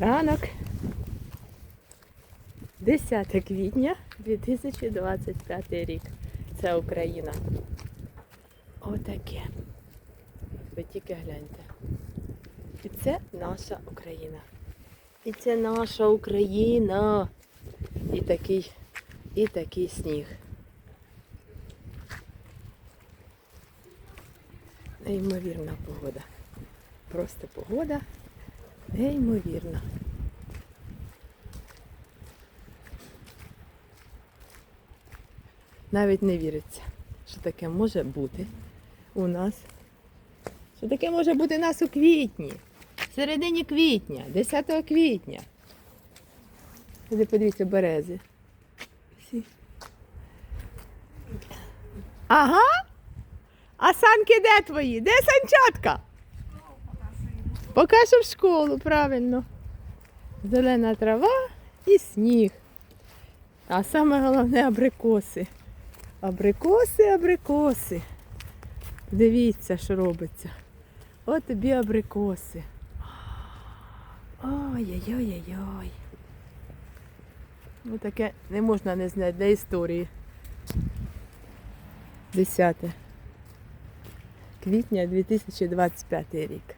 Ранок 10 квітня 2025 рік. Це Україна. Отаке. Ви тільки гляньте. І це наша Україна. І це наша Україна. І такий, і такий сніг. Неймовірна погода. Просто погода неймовірна. Навіть не віриться, що таке може бути у нас. Що таке може бути у нас у квітні. В середині квітня, 10 квітня. Іди подивіться берези. Всі. Ага. А санки де твої? Де санчатка? Поки що в школу, правильно. Зелена трава і сніг. А саме головне абрикоси. Абрикоси, абрикоси. Дивіться, що робиться. От тобі абрикоси. Ой-ой-ой-ой-ой. Ну таке не можна не знати для історії. 10 квітня 2025 рік.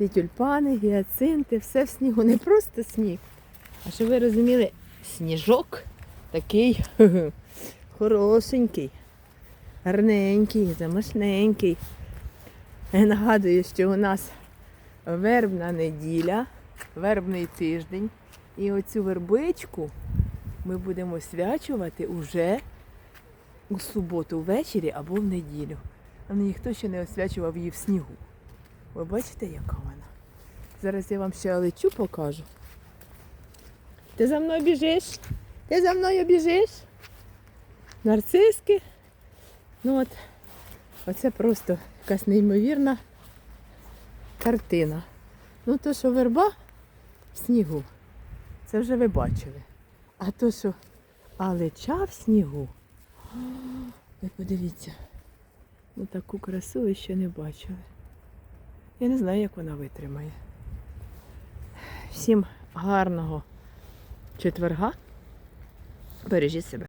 Ті тюльпани, гіацинти, все в снігу. Не просто сніг. А щоб ви розуміли, сніжок такий хорошенький, гарненький, замашненький. Я нагадую, що у нас вербна неділя, вербний тиждень. І оцю вербичку ми будемо свячувати уже у суботу ввечері або в неділю. Але ніхто ще не освячував її в снігу. Ви бачите, яка вона? Зараз я вам ще лечу покажу. Ти за мною біжиш? Ти за мною біжиш? Нарциски. Ну от, оце просто якась неймовірна картина. Ну то, що верба в снігу, це вже ви бачили. А то, що алеча в снігу, о, ви подивіться, ну таку красу ви ще не бачили. Я не знаю, як вона витримає. Всім гарного четверга. Бережіть себе.